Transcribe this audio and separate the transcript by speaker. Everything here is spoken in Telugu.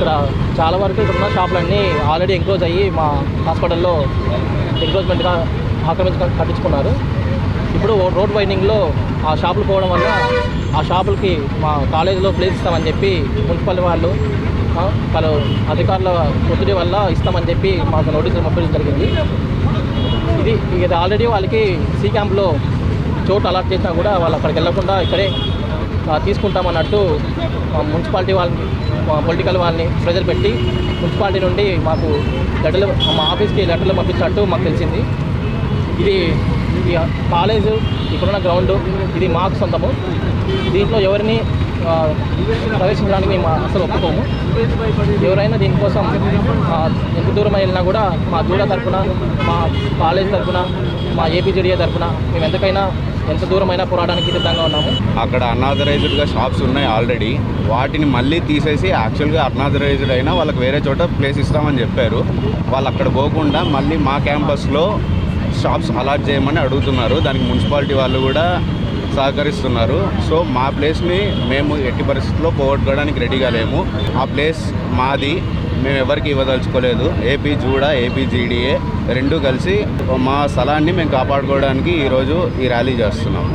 Speaker 1: ఇక్కడ చాలా వరకు ఇక్కడ ఉన్న షాపులన్నీ ఆల్రెడీ ఎంక్లోజ్ అయ్యి మా హాస్పిటల్లో ఎంక్లోజ్మెంట్గా ఆక్రమించి కట్టించుకున్నారు. ఇప్పుడు రోడ్ వైండింగ్లో ఆ షాపులు పోవడం వల్ల ఆ షాపులకి మా కాలేజీలో ప్లేస్ ఇస్తామని చెప్పి మున్సిపల్ వాళ్ళు ఆ, అధికారుల ఒత్తిడి వల్ల ఇస్తామని చెప్పి మాకు నోటీసులు పంపించడం జరిగింది. ఇది ఇది ఆల్రెడీ వాళ్ళకి సి క్యాంప్లో చోటు అలాట్ చేసినా కూడా వాళ్ళు అక్కడికి వెళ్ళకుండా ఇక్కడే తీసుకుంటామన్నట్టు మున్సిపాలిటీ వాళ్ళని పొలిటికల్ వాళ్ళని ప్రెజర్ పెట్టి మున్సిపాలిటీ నుండి మాకు లెటర్లు మా ఆఫీస్కి లెటర్లు పంపించినట్టు మాకు తెలిసింది. ఇది కాలేజు ఇక్కడున్న గ్రౌండ్ ఇది మాకు సొంతము. దీంట్లో ఎవరిని ప్రవేశించడానికి మేము అసలు ఒప్పుకోము. ఎవరైనా దీనికోసం ఎంత దూరం వెళ్ళినా కూడా మా దూడ తరఫున మా కాలేజ్ తరపున మా ఏపీజీడీఏ తరఫున మేము ఎంతకైనా ఎంత దూరమైనా పోరాటానికి సిద్ధంగా ఉన్నాము.
Speaker 2: అక్కడ అన్ఆథరైజ్డ్గా షాప్స్ ఉన్నాయి ఆల్రెడీ. వాటిని మళ్ళీ తీసేసి యాక్చువల్గా అన్ఆథరైజ్డ్ అయినా వాళ్ళకి వేరే చోట ప్లేస్ ఇస్తామని చెప్పారు. వాళ్ళు అక్కడ పోకుండా మళ్ళీ మా క్యాంపస్లో షాప్స్ అలాట్ చేయమని అడుగుతున్నారు. దానికి మున్సిపాలిటీ వాళ్ళు కూడా సహకరిస్తున్నారు. సో మా ప్లేస్ని మేము ఎట్టి పరిస్థితుల్లో పోగొట్టుకోవడానికి రెడీగా లేము. ఆ ప్లేస్ మాది. మేము ఎవరికి ఇవ్వదలుచుకోలేదు. ఏపీ జూడా ఏపీ జీడీఏ రెండు కలిసి మా స్థలాన్ని మేము కాపాడుకోవడానికి ఈరోజు ఈ ర్యాలీ చేస్తున్నాం.